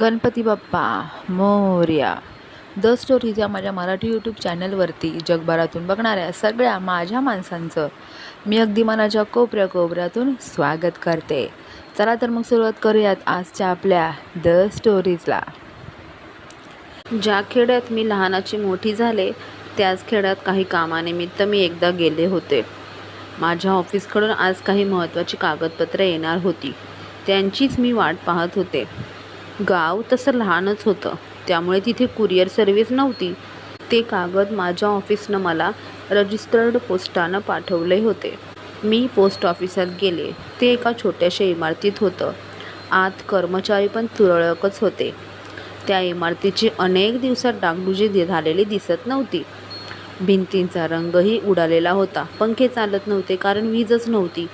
Ganpati Bappa Morya. The stories या माझ्या Marathi YouTube चॅनलवरती जगभरातून बघणाऱ्या सगळ्या माझ्या माणसांचं मी अगदी मनाच्या कोपऱ्या कोपऱ्यातून स्वागत करते. चला तर मग सुरुवात करूयात आजच्या आपल्या द स्टोरीजला ज्या खेड्यात मी लहानाची मोठी झाले त्याच खेड्यात काही कामानिमित्त मी एकदा गेले होते. माझ्या ऑफिसकडून आज काही महत्त्वाची कागदपत्रे येणार होती. त्यांचीच मी वाट पाहत होते. गाव तसं लहानच होतं. त्यामुळे तिथे कुरिअर सर्व्हिस नव्हती. ते कागद माझ्या ऑफिसनं मला रजिस्टर्ड पोस्टानं पाठवले होते. मी पोस्ट ऑफिसात गेले. ते एका छोट्याशा इमारतीत होतं. आत कर्मचारी पण तुरळकच होते. त्या इमारतीची अनेक दिवसात डागडुजी दि- झालेली दिसत नव्हती. भिंतींचा रंगही उडालेला होता. पंखे चालत नव्हते कारण वीजच नव्हती.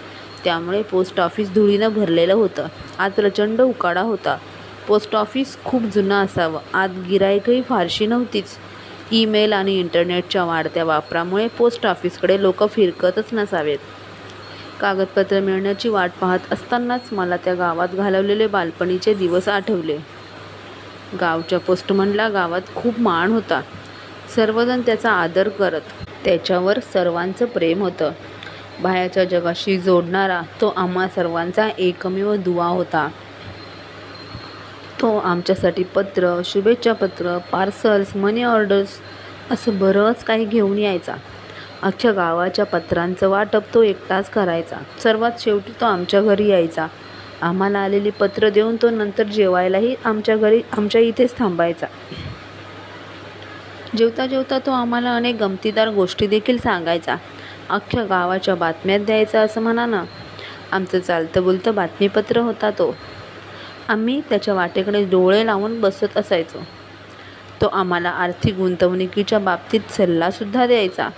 त्यामुळे पोस्ट ऑफिस धुळीनं भरलेलं होतं. आत प्रचंड उकाडा होता. पोस्ट ऑफिस खूप जुनं असावं. आत गिरायकही फारशी नव्हतीच. ईमेल आणि इंटरनेटच्या वाढत्या वापरामुळे पोस्ट ऑफिसकडे लोक फिरकतच नसावेत. कागदपत्र मिळण्याची वाट पाहत असतानाच मला त्या गावात घालवलेले बालपणीचे दिवस आठवले. गावच्या पोस्टमनला गावात खूप मान होता. सर्वजण त्याचा आदर करत त्याच्यावर सर्वांचं प्रेम होतं. बाहेरच्या जगाशी जोडणारा तो आम्हा सर्वांचा एकमेव दुवा होता. तो आमच्यासाठी पत्र शुभेच्छा पत्र पार्सल्स मनी ऑर्डर्स असं बरंच काही घेऊन यायचा. अख्ख्या गावाच्या पत्रांचं वाटप तो एकटाच करायचा. सर्वात शेवटी तो आमच्या घरी यायचा. आम्हाला आलेली पत्र देऊन तो नंतर जेवायलाही आमच्या घरी आमच्या इथेच थांबायचा. जेवता जेवता तो आम्हाला अनेक गमतीदार गोष्टी देखील सांगायचा. अख्ख्या गावाच्या बातम्यात द्यायचा असं म्हणा ना. आमचं चालतं बोलतं बातमीपत्र होता तो. आम्ही त्याच्या वाटेकडे डोळे लावून बसत असायचो. तो आम्हाला आर्थिक गुंतवणुकीच्या बाबतीत सल्लासुद्धा द्यायचा.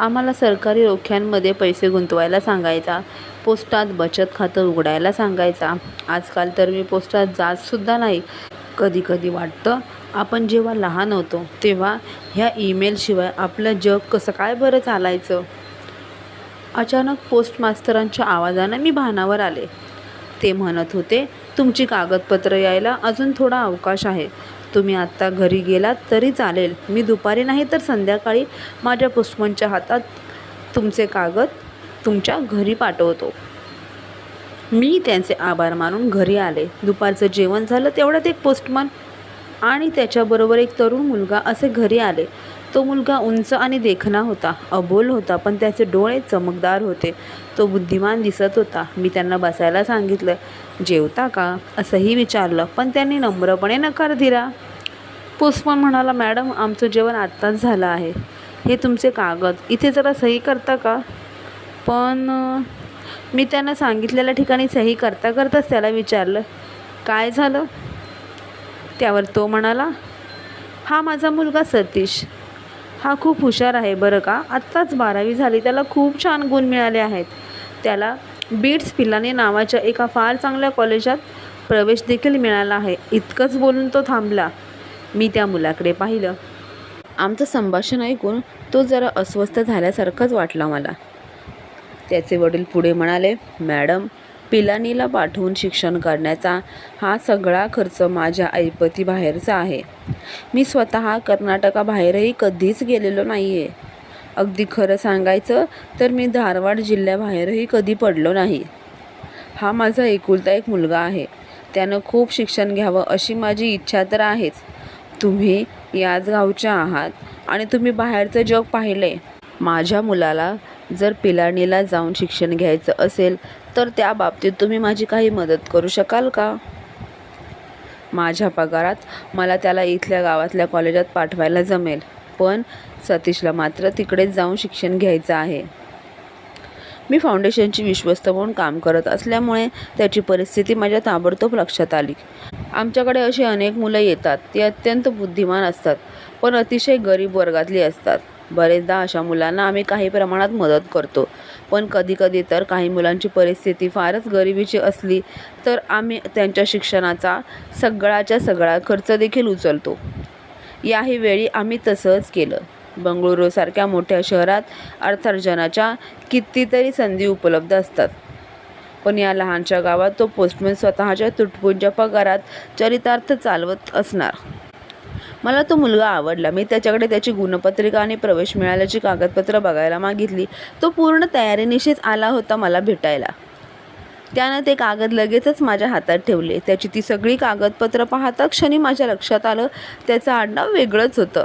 आम्हाला सरकारी रोख्यांमध्ये पैसे गुंतवायला सांगायचा. पोस्टात बचत खातं उघडायला सांगायचा. आजकाल तर मी पोस्टात जातसुद्धा नाही. कधीकधी वाटतं आपण जेव्हा लहान होतो तेव्हा ह्या ईमेलशिवाय आपलं जग कसं काय बरं चालायचं? अचानक पोस्ट मास्तरांच्या आवाजानं मी भानावर आले. ते म्हणत होते तुमची कागदपत्र यायला अजून थोडा अवकाश आहे. तुम्ही आत्ता घरी गेलात तरी चालेल. मी दुपारी नाही तर संध्याकाळी माझ्या पोस्टमनच्या हातात तुमचे कागद तुमच्या घरी पाठवतो. मी त्यांचे आभार मानून घरी आले. दुपारचं जेवण झालं तेवढ्यात एक पोस्टमन आणि त्याच्याबरोबर एक तरुण मुलगा असे घरी आले. तो मुलगा उंच आणि देखणा होता अबोल होता पण त्याचे डोळे चमकदार होते. तो बुद्धिमान दिसत होता. मी त्यांना बसायला सांगितलं जेवता का? असंही विचारलं. पण त्यांनी नम्रपणे नकार दिला. पोस्टमन म्हणाला मॅडम आमचं जेवण आत्ताच झालं आहे. हे तुमचे कागद. इथे जरा सही करता का? पण मी त्यांना सांगितलेल्या ठिकाणी सही करता करताच त्याला विचारलं काय झालं? त्यावर तो म्हणाला हा माझा मुलगा सतीश. हा खूप हुशार आहे बरं का? आत्ताच बारावी झाली त्याला खूप छान गुण मिळाले आहेत. त्याला बीट्स पिलाने नावाच्या एका फार चांगल्या कॉलेजात प्रवेश देखील मिळाला आहे. इतकंच बोलून तो थांबला. मी त्या मुलाकडे पाहिलं. आमचं संभाषण ऐकून तो जरा अस्वस्थ झाल्यासारखंच वाटला मला. त्याचे वडील पुढे म्हणाले मॅडम पिलानीला पाठवून शिक्षण करण्याचा हा सगळा खर्च माझ्या ऐपतीबाहेरचा आहे. मी स्वतः कर्नाटकाबाहेरही कधीच गेलेलो नाही आहे अगदी खरं सांगायचं तर मी धारवाड जिल्ह्याबाहेरही कधी पडलो नाही. हा माझा एकुलता एक मुलगा आहे. त्यानं खूप शिक्षण घ्यावं अशी माझी इच्छा तर आहेच. तुम्ही याच गावच्या आहात आणि तुम्ही बाहेरचं जग पाहिले माझ्या मुलाला जर पिलाणीला जाऊन शिक्षण घ्यायचं असेल तर त्या बाबतीत तुम्ही माझी काही मदत करू शकाल का? माझ्या पगारात मला त्याला इथल्या गावातल्या कॉलेजात पाठवायला जमेल पण सतीशला मात्र तिकडेच जाऊन शिक्षण घ्यायचं आहे. मी फाउंडेशनची विश्वस्त म्हणून काम करत असल्यामुळे त्याची परिस्थिती माझ्या ताबडतोब लक्षात आली. आमच्याकडे अशी अनेक मुलं येतात ती अत्यंत बुद्धिमान असतात पण अतिशय गरीब वर्गातली असतात. बरेचदा अशा मुलांना आम्ही काही प्रमाणात मदत करतो. पण कधीकधी तर काही मुलांची परिस्थिती फारच गरिबीची असली तर आम्ही त्यांच्या शिक्षणाचा सगळाच्या सगळा खर्च देखील उचलतो. याही वेळी आम्ही तसंच केलं. बंगळुरूसारख्या मोठ्या शहरात अर्थार्जनाच्या कितीतरी संधी उपलब्ध असतात. पण या लहानशा गावात तो पोस्टमन स्वतःच्या तुटपुंच्या पगारात चरितार्थ चालवत असणार. मला तो मुलगा आवडला. मी त्याच्याकडे त्याची गुणपत्रिका आणि प्रवेश मिळाल्याची कागदपत्रं बघायला मागितली. तो पूर्ण तयारीनिशीच आला होता मला भेटायला. त्यानं ते कागद लगेचच माझ्या हातात ठेवले. त्याची ती सगळी कागदपत्रं पाहता क्षणी माझ्या लक्षात आलं त्याचं आडनाव वेगळंच होतं.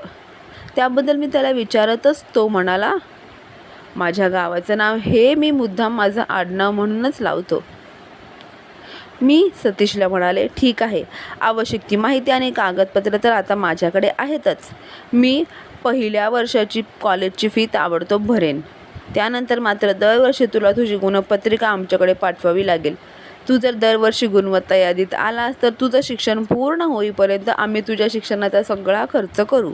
त्याबद्दल मी त्याला विचारतच तो म्हणाला माझ्या गावाचं नाव हे मी मुद्दाम माझं आडनाव म्हणूनच लावतो. मी सतीशला म्हणाले ठीक आहे. आवश्यक ती माहिती आणि कागदपत्र तर आता माझ्याकडे आहेतच. मी पहिल्या वर्षाची कॉलेजची फी ताबडतोब भरेन. त्यानंतर मात्र दरवर्षी तुला तुझी गुणपत्रिका आमच्याकडे पाठवावी लागेल. तू जर दरवर्षी गुणवत्ता यादीत आलास तर तुझं शिक्षण पूर्ण होईपर्यंत आम्ही तुझ्या शिक्षणाचा सगळा खर्च करू.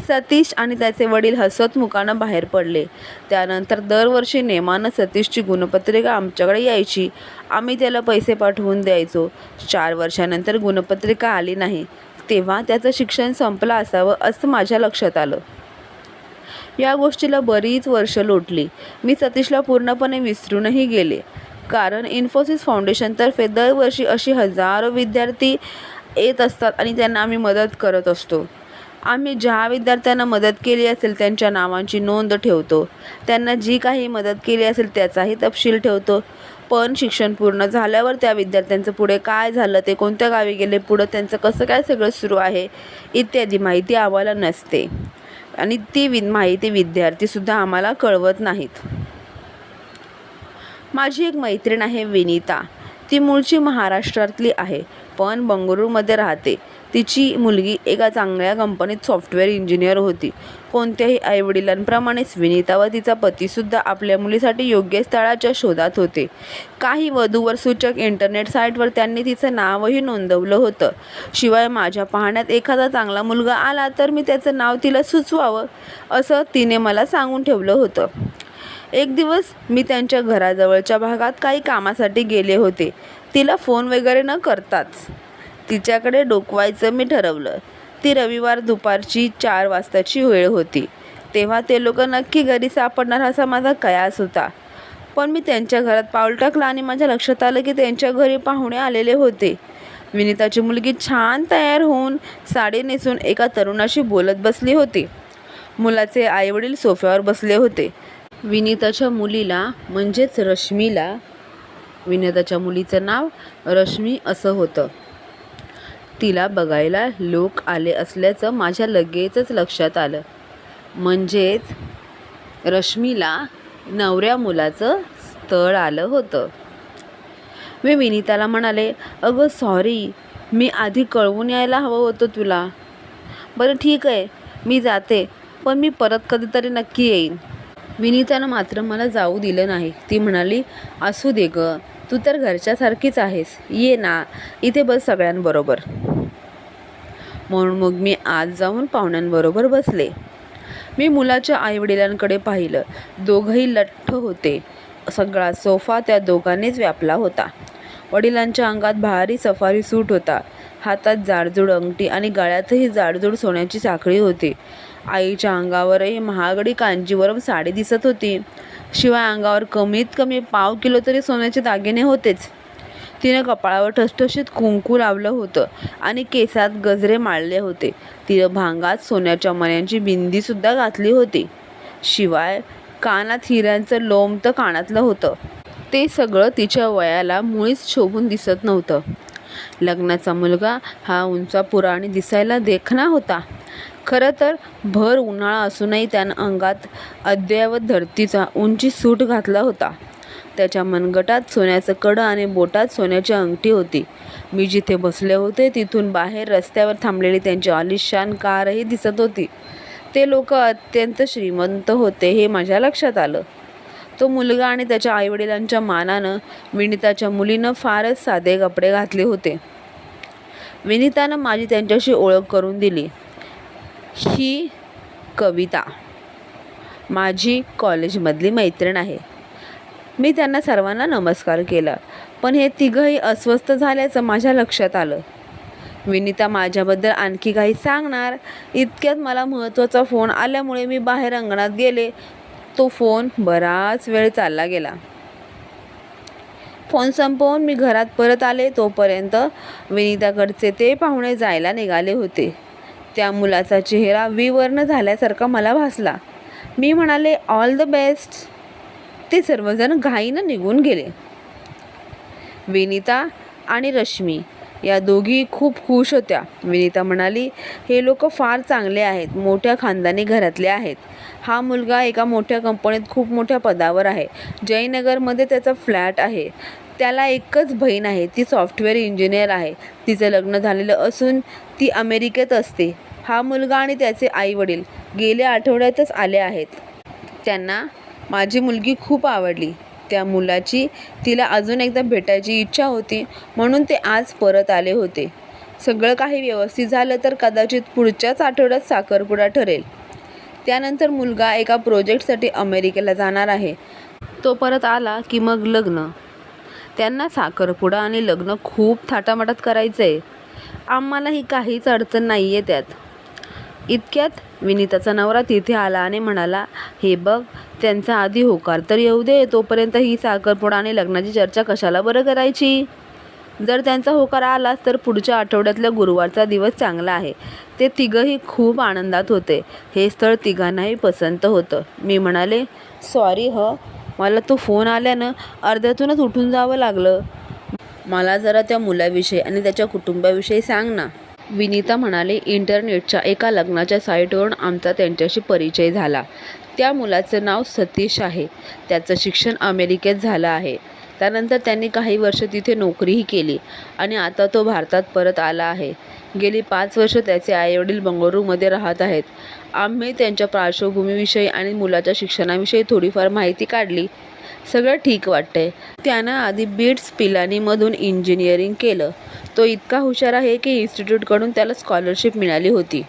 सतीश आणि त्याचे वडील हसत मुखानं बाहेर पडले. त्यानंतर दरवर्षी नेमानं सतीशची गुणपत्रिका आमच्याकडे यायची. आम्ही त्याला पैसे पाठवून द्यायचो. चार वर्षानंतर गुणपत्रिका आली नाही. तेव्हा त्याचं शिक्षण संपलं असावं असं माझ्या लक्षात आलं. या गोष्टीला बरीच वर्ष लोटली. मी सतीशला पूर्णपणे विसरूनही गेले. कारण इन्फोसिस फाउंडेशनतर्फे दरवर्षी अशी हजारो विद्यार्थी येत असतात आणि त्यांना आम्ही मदत करत असतो. आम्ही ज्या विद्यार्थ्यांना मदत केली असेल त्यांच्या नावांची नोंद ठेवतो. त्यांना जी काही मदत केली असेल त्याचाही तपशील ठेवतो. पण शिक्षण पूर्ण झाल्यावर त्या विद्यार्थ्यांचं पुढे काय झालं ते कोणत्या गावी गेले पुढं त्यांचं कसं काय सगळं सुरू आहे इत्यादी माहिती आम्हाला नसते. आणि ती वि माहिती विद्यार्थीसुद्धा आम्हाला कळवत नाहीत. माझी एक मैत्रीण आहे विनीता. ती मूळची महाराष्ट्रातली आहे पण बंगळुरूमध्ये राहते. तिची मुलगी एका चांगल्या कंपनीत सॉफ्टवेअर इंजिनियर होती. कोणत्याही आईवडिलांप्रमाणेच विनीता व तिचा पतीसुद्धा आपल्या मुलीसाठी योग्य स्थळाच्या शोधात होते. काही वधूवर सूचक इंटरनेट साईटवर त्यांनी तिचं नावही नोंदवलं होतं. शिवाय माझ्या पाहण्यात एखादा चांगला मुलगा आला तर मी त्याचं नाव तिला सुचवावं असं तिने मला सांगून ठेवलं होतं. एक दिवस मी त्यांच्या घराजवळच्या भागात काही कामासाठी गेले होते. तिला फोन वगैरे न करताच तिच्याकडे डोकवायचं मी ठरवलं. ती रविवार दुपारची चार वाजताची वेळ होती. तेव्हा ते लोक नक्की घरी सापडणार असा माझा कयास होता. पण मी त्यांच्या घरात पाऊल टाकलं आणि माझ्या लक्षात आलं की त्यांच्या घरी पाहुणे आलेले होते. विनिताची मुलगी छान तयार होऊन साडी नेसून एका तरुणाशी बोलत बसली होती. मुलाचे आईवडील सोफ्यावर बसले होते. विनीताच्या मुलीला म्हणजेच रश्मीला विनीताच्या मुलीचं नाव रश्मी असं होतं. तिला बघायला लोक आले असल्याचं माझ्या लगेचच लक्षात आलं. म्हणजेच रश्मीला नवऱ्या मुलाचं स्थळ आलं होतं. मी विनीताला म्हणाले अगं सॉरी मी आधी कळवून यायला हवं होतं तुला. बरं ठीक आहे. मी जाते. पण मी परत कधीतरी नक्की येईन. विनीतानं मात्र मला जाऊ दिलं नाही. ती म्हणाली असू दे गं. तू तर घरच्यासारखीच आहेस. ये ना. इथे बस सगळ्यांबरोबर. म्हणून मग मी आज जाऊन पाहुण्यांबरोबर बसले. मी मुलाच्या आईवडिलांकडे पाहिलं. दोघंही लठ्ठ होते. सगळा सोफा त्या दोघांनीच व्यापला होता. वडिलांच्या अंगात भारी सफारी सूट होता. हातात जाडजूड अंगठी आणि गळ्यातही जाडजूड सोन्याची साखळी होती. आईच्या अंगावरही महागडी कांजीवरम साडी दिसत होती. शिवाय अंगावर कमीत कमी पाव किलो तरी सोन्याचे दागिने होतेच. तिनं कपाळावर ठसठशीत कुंकू लावलं होतं आणि केसात गजरे माळले होते. तिनं भांगात सोन्याच्या मण्यांची बिंदीसुद्धा घातली होती. शिवाय कानात हिऱ्यांचं लोम तर कानातलं होतं. ते सगळं तिच्या वयाला मुळीच शोभून दिसत नव्हतं. लग्नाचा मुलगा हा उंचापुरा आणि दिसायला देखणा होता. खरं तर भर उन्हाळा असूनही त्यानं अंगात अद्ययावत धरतीचा उंची सूट घातला होता. त्याच्या मनगटात सोन्याचं कडं आणि बोटात सोन्याची अंगठी होती. मी जिथे बसले होते तिथून बाहेर रस्त्यावर थांबलेली त्यांची आलिशान कारही दिसत होती. ते लोक अत्यंत श्रीमंत होते हे माझ्या लक्षात आलं. तो मुलगा आणि त्याच्या आईवडिलांच्या मानानं विनिताच्या मुलीनं फारच साधे कपडे घातले होते. विनितानं माझी त्यांच्याशी ओळख करून दिली. ही कविता माझी कॉलेजमधली मैत्रीण आहे. मी त्यांना सर्वांना नमस्कार केला पण हे तिघंही अस्वस्थ झाल्याचं माझ्या लक्षात आलं. विनिता माझ्याबद्दल आणखी काही सांगणार? इतक्यात मला महत्त्वाचा फोन आल्यामुळे मी बाहेर अंगणात गेले. तो फोन बराच वेळ चालला गेला. फोन संपवून मी घरात परत आले. तोपर्यंत विनिताकडचे ते पाहुणे जायला निघाले होते. त्या मुलाचा चेहरा विवर्ण झाल्यासारखा मला भासला. मी म्हणाले ऑल द बेस्ट ते सर्वजण घाईनं निघून गेले. विनिता आणि रश्मी या दोघी खूप खुश होत्या. विनिता म्हणाली हे लोक फार चांगले आहेत मोठ्या खानदानी घरातले आहेत. हा मुलगा एका मोठ्या कंपनीत खूप मोठ्या पदावर आहे. जयनगरमध्ये त्याचा फ्लॅट आहे. त्याला एकच बहीण आहे. ती सॉफ्टवेअर इंजिनियर आहे. तिचं लग्न झालेलं असून ती अमेरिकेत असते. हा मुलगा आणि त्याचे आईवडील गेल्या आठवड्यातच आले आहेत. त्यांना माझी मुलगी खूप आवडली. त्या मुलाची तिला अजून एकदा भेटायची इच्छा होती म्हणून ते आज परत आले होते. सगळं काही व्यवस्थित झालं तर कदाचित पुढच्याच आठवड्यात साखरपुडा ठरेल. त्यानंतर मुलगा एका प्रोजेक्टसाठी अमेरिकेला जाणार आहे. तो परत आला की मग लग्न. त्यांना साखरपुडा आणि लग्न खूप थाटामाटात करायचं आहे आम्हालाही काहीच अडचण नाही आहे त्यात. इतक्यात विनिताचा नवरा तिथे आला आणि म्हणाला हे बघ त्यांचा आधी होकार तर येऊ दे तोपर्यंत ही साखरपुडा आणि लग्नाची चर्चा कशाला बरं करायची? जर त्यांचा होकार आलाच तर पुढच्या आठवड्यातल्या गुरुवारचा दिवस चांगला आहे. ते तिघंही खूप आनंदात होते. हे स्थळ तिघांनाही पसंत होतं. मी म्हणाले सॉरी ह. मला तो फोन आल्यानं अर्ध्यातूनच उठून जावं लागलं. मला जरा त्या मुलाविषयी आणि त्याच्या कुटुंबाविषयी सांग ना. विनीता म्हणाले इंटरनेटच्या एका लग्नाच्या साईटवरून आमचा त्यांच्याशी परिचय झाला. त्या मुलाचं नाव सतीश आहे. त्याचं शिक्षण अमेरिकेत झालं आहे. त्यानंतर त्यांनी काही वर्ष तिथे नोकरीही केली आणि आता तो भारतात परत आला आहे. गेली पाच वर्ष त्याचे आईवडील बंगळुरूमध्ये राहत आहेत. आम्ही त्यांच्या पार्श्वभूमीविषयी आणि मुलाच्या शिक्षणाविषयी थोडीफार माहिती काढली. सगळं ठीक वाटतंय. त्यानं आधी बीट्स पिलानीमधून इंजिनिअरिंग केलं. तो इतका हुशार आहे की इन्स्टिट्यूटकडून त्याला स्कॉलरशिप मिळाली होती.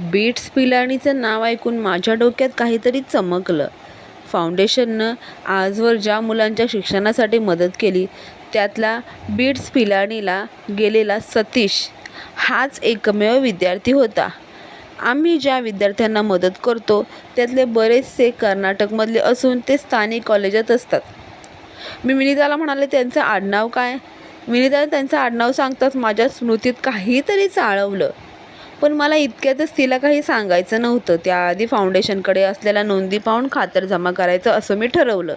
बीट्स पिलानीचं नाव ऐकून माझ्या डोक्यात काहीतरी चमकलं. फाउंडेशननं आजवर ज्या मुलांच्या शिक्षणासाठी मदत केली त्यातला बीट्स पिलानीला गेलेला सतीश हाच एकमेव विद्यार्थी होता. आम्ही ज्या विद्यार्थ्यांना मदत करतो त्यातले बरेचसे कर्नाटकमधले असून ते स्थानिक कॉलेजात असतात. मी विनिताला म्हणाले त्यांचं आडनाव काय? विनिताने त्यांचं आडनाव सांगताच माझ्या स्मृतीत काहीतरी चाळवलं. पण मला इतक्यातच तिला काही सांगायचं नव्हतं. त्याआधी फाउंडेशनकडे असलेल्या नोंदी पाहून खातर जमा करायचं असं मी ठरवलं.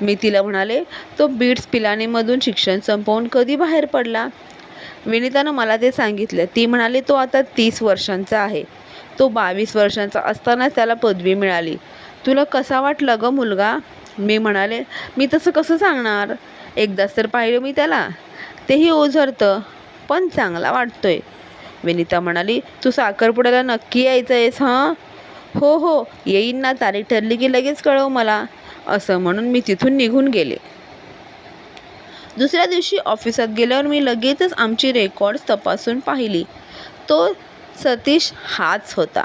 मी तिला म्हणाले तो बीट्स पिलानीमधून शिक्षण संपवून कधी बाहेर पडला? विनितानं मला ते सांगितलं. ती म्हणाली तो आता तीस वर्षांचा आहे. तो बावीस वर्षांचा असतानाच त्याला पदवी मिळाली. तुला कसा वाटला गं मुलगा? मी म्हणाले मी तसं कसं सांगणार? एकदाच तर पाहिलं मी त्याला. तेही ओझरतं पण चांगला वाटतोय. विनिता म्हणाली तू साखरपुड्याला नक्की यायचं आहेस हां? हो हो येईन ना तारीख ठरली की लगेच कळव मला असं म्हणून मी तिथून निघून गेले. दुसऱ्या दिवशी ऑफिसात गेल्यावर मी लगेचच आमची रेकॉर्ड्स तपासून पाहिली. तो सतीश हाच होता.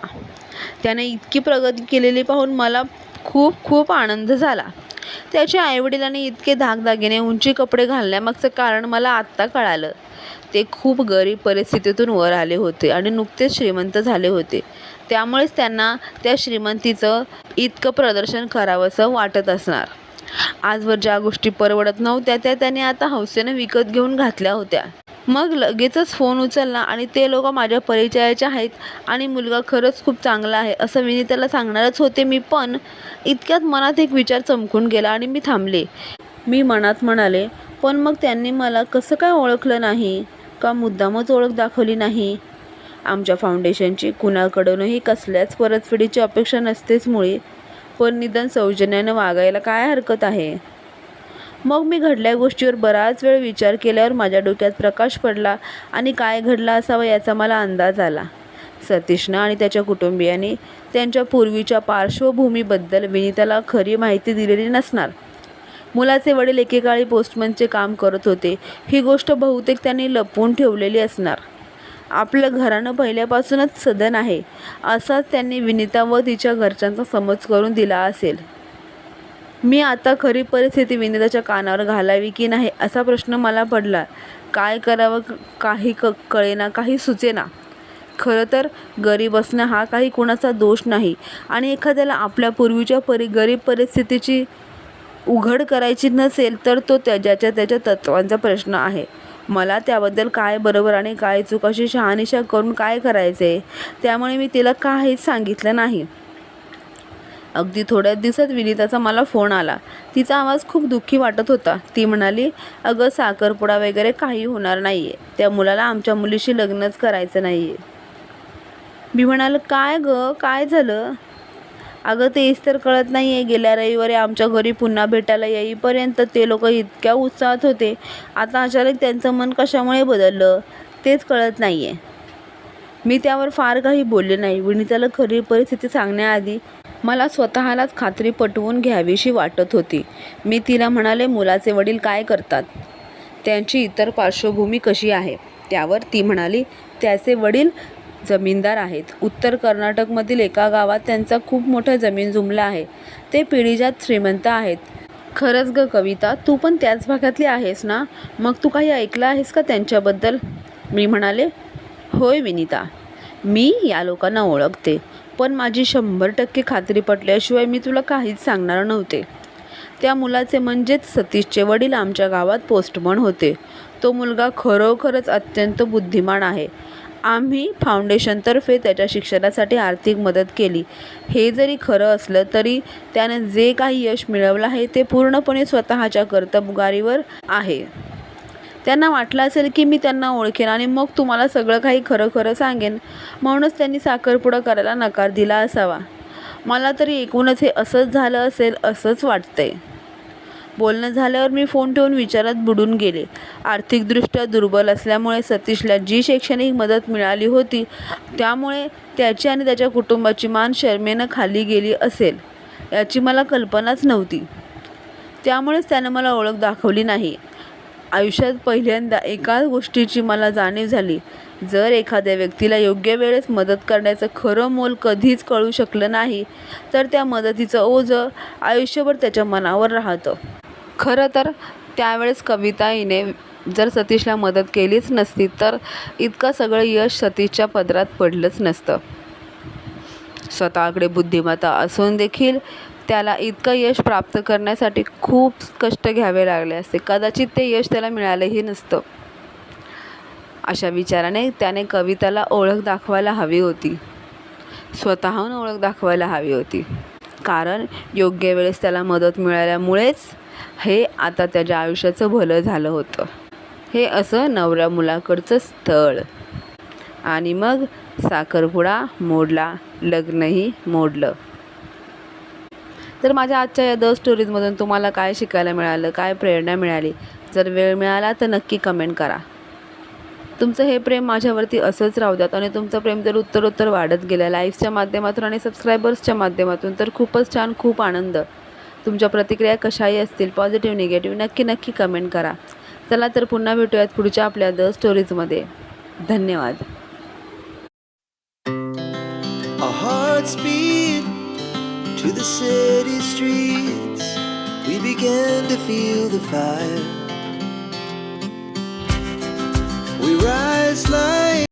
त्याने इतकी प्रगती केलेली पाहून मला खूप खूप आनंद झाला. त्याच्या आईवडिलांनी इतके धाकदागिने उंची कपडे घालण्यामागचं कारण मला आत्ता कळालं. ते खूप गरीब परिस्थितीतून वर आले होते आणि नुकतेच श्रीमंत झाले होते. त्यामुळेच त्यांना त्या श्रीमंतीचं इतकं प्रदर्शन करावंसं वाटत असणार. आजवर ज्या गोष्टी परवडत नव्हत्या त्या त्याने आता हौसेने विकत घेऊन घातल्या होत्या. मग लगेचच फोन उचलला आणि ते लोक माझ्या परिचयाचे आहेत आणि मुलगा खरंच खूप चांगला आहे असं विनीताला सांगणारच होते मी पण इतक्यात मनात एक विचार चमकून गेला आणि मी थांबले. मी मनात म्हणाले पण मग त्यांनी मला कसं काय ओळखलं नाही? का मुद्दामच ओळख दाखवली नाही? आमच्या फाउंडेशनची कुणाकडूनही कसल्याच परतफेडीची अपेक्षा नसतेच मुळी पण निदान सौजन्यानं वागायला काय हरकत आहे? मग मी घडल्या गोष्टीवर बराच वेळ विचार केल्यावर माझ्या डोक्यात प्रकाश पडला आणि काय घडलं असावं याचा मला अंदाज आला. सतीशनं आणि त्याच्या कुटुंबियांनी त्यांच्या पूर्वीच्या पार्श्वभूमीबद्दल विनीताला खरी माहिती दिलेली नसणार. मुलाचे वडील एकेकाळी पोस्टमनचे काम करत होते. ही गोष्ट बहुतेक त्यांनी लपवून ठेवलेली असणार. आपलं घराणं पहिल्यापासूनच सदन आहे असाच त्यांनी विनिता व तिच्या घरच्यांचा समज करून दिला असेल. मी आता खरी परिस्थिती विनिताच्या कानावर घालावी की नाही असा प्रश्न मला पडला. काय करावं काही क कळेना काही सुचेना. खरं तर गरीब असणं हा काही कुणाचा दोष नाही. आणि एखाद्याला आपल्या पूर्वीच्या परि गरीब परिस्थितीची उघड करायची नसेल तर तो त्याच्याच्या त्याच्या तत्वांचा प्रश्न आहे. मला त्याबद्दल काय बरोबर आणि काय चूक अशी शहानिशा करून काय करायचे त्यामुळे मी तिला काहीच सांगितलं नाही. अगदी थोड्याच दिवसात विनिताचा मला फोन आला. तिचा आवाज खूप दुःखी वाटत होता. ती म्हणाली अगं साखरपुडा वगैरे काही होणार नाही आहे त्या मुलाला आमच्या मुलीशी लग्नच करायचं नाही आहे मी म्हणाल काय गं? काय झालं? अगं तेच तर कळत नाही आहे गेल्या रविवारी आमच्या घरी पुन्हा भेटायला येईपर्यंत ते लोक इतक्या उत्साहात होते. आता अचानक त्यांचं मन कशामुळे बदललं? तेच कळत नाही आहे मी त्यावर फार काही बोलले नाही. विनिताला खरी परिस्थिती सांगण्याआधी मला स्वतःलाच खात्री पटवून घ्यावीशी वाटत होती. मी तिला म्हणाले मुलाचे वडील काय करतात? त्यांची इतर पार्श्वभूमी कशी आहे? त्यावर ती म्हणाली त्याचे वडील जमीनदार आहेत. उत्तर कर्नाटकमधील एका गावात त्यांचा खूप मोठा जमीन जुमला आहे. ते पिढीजात श्रीमंत आहेत. खरंच ग कविता तू पण त्याच भागातली आहेस ना? मग तू काही ऐकलं आहेस का त्यांच्याबद्दल? मी म्हणाले होय विनिता मी या लोकांना ओळखते पण माझी शंभर टक्के खात्री पटल्याशिवाय मी तुला काहीच सांगणार नव्हते. त्या मुलाचे म्हणजेच सतीशचे वडील आमच्या गावात पोस्टमन होते. तो मुलगा खरोखरच अत्यंत बुद्धिमान आहे. आम्ही फाउंडेशनतर्फे त्याच्या शिक्षणासाठी आर्थिक मदत केली. हे जरी खरं असलं तरी त्यानं जे काही यश मिळवलं आहे ते पूर्णपणे स्वतःच्या कर्तबगारीवर आहे. त्यांना वाटलं असेल की मी त्यांना ओळखेन आणि मग तुम्हाला सगळं काही खरं खरं सांगेन म्हणूनच त्यांनी साखरपुडा करायला नकार दिला असावा. मला तरी एकूणच हे असंच झालं असेल असंच वाटतंय. बोलणं झाल्यावर मी फोन ठेवून विचारात बुडून गेले. आर्थिकदृष्ट्या दुर्बल असल्यामुळे सतीशला जी शैक्षणिक मदत मिळाली होती त्यामुळे त्याची आणि त्याच्या कुटुंबाची मान शर्मेनं खाली गेली असेल याची मला कल्पनाच नव्हती. त्यामुळेच त्यानं मला ओळख दाखवली नाही. आयुष्यात पहिल्यांदा एका गोष्टीची मला जाणीव झाली. जर एखाद्या व्यक्तीला योग्य वेळेस मदत करण्याचं खरं मोल कधीच कळू शकलं नाही तर त्या मदतीचं ओझं आयुष्यभर त्याच्या मनावर राहतं. खरं तर त्यावेळेस कविता हिने जर सतीशला मदत केलीच नसती तर इतकं सगळं यश सतीशच्या पदरात पडलंच नसतं. स्वतःकडे बुद्धिमत्ता असून देखील त्याला इतकं यश प्राप्त करण्यासाठी खूप कष्ट घ्यावे लागले असते. कदाचित ते यश त्याला मिळालंही नसतं. अशा विचाराने त्याने कविताला ओळख दाखवायला हवी होती. स्वतःहून ओळख दाखवायला हवी होती. कारण योग्य वेळेस त्याला मदत मिळाल्यामुळेच हे आता त्याच्या आयुष्याचं भलं झालं होतं. हे असं नवऱ्या मुलाकडचं स्थळ. आणि मग साखरपुडा मोडला लग्नही मोडलं. तर माझ्या आजच्या या द स्टोरीजमधून तुम्हाला काय शिकायला मिळालं काय प्रेरणा मिळाली? जर वेळ मिळाला तर नक्की कमेंट करा. तुमचं हे प्रेम माझ्यावरती असंच राहू द्यात आणि तुमचं प्रेम जर उत्तरोत्तर वाढत गेलं लाईव्हच्या माध्यमातून आणि सबस्क्रायबर्सच्या माध्यमातून तर खूपच छान खूप आनंद. तुमच्या प्रतिक्रिया कशाही असतील पॉझिटिव्ह निगेटिव्ह नक्की नक्की कमेंट करा चला तर पुन्हा भेटूयात पुढच्या आपल्या द स्टोरीजमध्ये धन्यवाद to the city streets. We began to feel the fire. We rise like